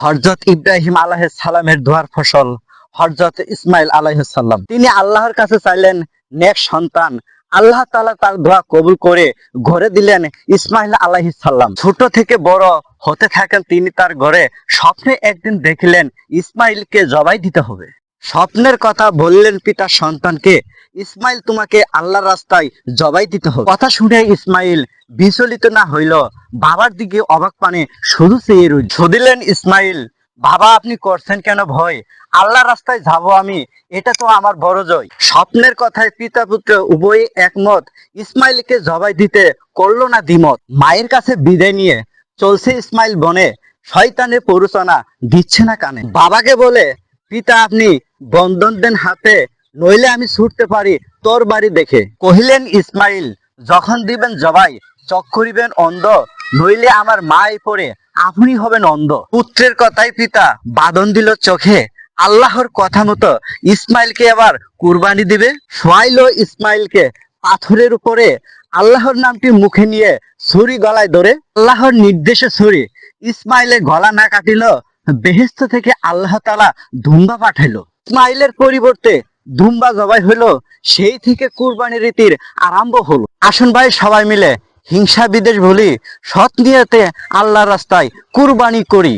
হরজত ইব্রাহিম আলাহ সালামের দোয়ার ফসল হরজত ইসমাইল আলাইসাল্লাম তিনি আল্লাহর কাছে চাইলেন, নেক সন্তান। আল্লাহ তালা তার দোয়া কবুল করে ঘরে দিলেন ইসমাইল আলাইসাল্লাম ছোট থেকে বড় হতে থাকেন তিনি তার ঘরে। স্বপ্নে একদিন দেখলেন ইসমাইলকে জবাই দিতে হবে। স্বপ্নের কথা বললেন পিতা সন্তানকে, ইসমাইল তোমাকে আল্লাহর রাস্তায় জবাই দিতে হবে। কথা শুনে ইসমাইল বিচলিত না হইল, বাবার দিকে অবাক পানে শুধু চেয়ে রইল। শুধিলেন ইসমাইল, বাবা, আপনি করছেন কেন ভয়? আল্লাহ রাস্তায় যাব আমি, এটা তো আমার বড় জয়। স্বপ্নের কথায় পিতা পুত্র উভয়ে একমত, ইসমাইলকে জবাই দিতে করল না দ্বিমত। মায়ের কাছে বিদায় নিয়ে চলছে ইসমাইল বনে, শয়তানের পৌরচনা দিচ্ছে না কানে। বাবাকে বলে, পিতা, আপনি বন্ধন দেন হাতে, নইলে আমি ছুটতে পারি তোর বাড়ি দেখে। কহিলেন ইসমাইল, যখন দিবেন জবাই, চক করিবেন অন্ধ, নইলে আমার মাই পড়ে, আপনি হবেন অন্ধ। পুত্রের কথাই পিতা বাদন দিল চোখে, আল্লাহর কথা মতো ইসমাইলকে আবার কুরবানি দিবে। শোয়াইলো ইসমাইলকে পাথরের উপরে, আল্লাহর নামটি মুখে নিয়ে ছুরি গলায় ধরে। আল্লাহর নির্দেশে ছুরি ইসমাইলে গলা না কাটিল বেহেস্ত থেকে আল্লাহ তালা ধুম্বা পাঠাইলো। ইসমাইলের পরিবর্তে ধুম্বা জবাই হইল সেই থেকে কুরবানি রীতির আরম্ভ হলো। আসন ভাই সবাই মিলে হিংসা বিদেশ ভুলি সৎ নিয়তে আল্লাহ রাস্তায় কুরবানি করি।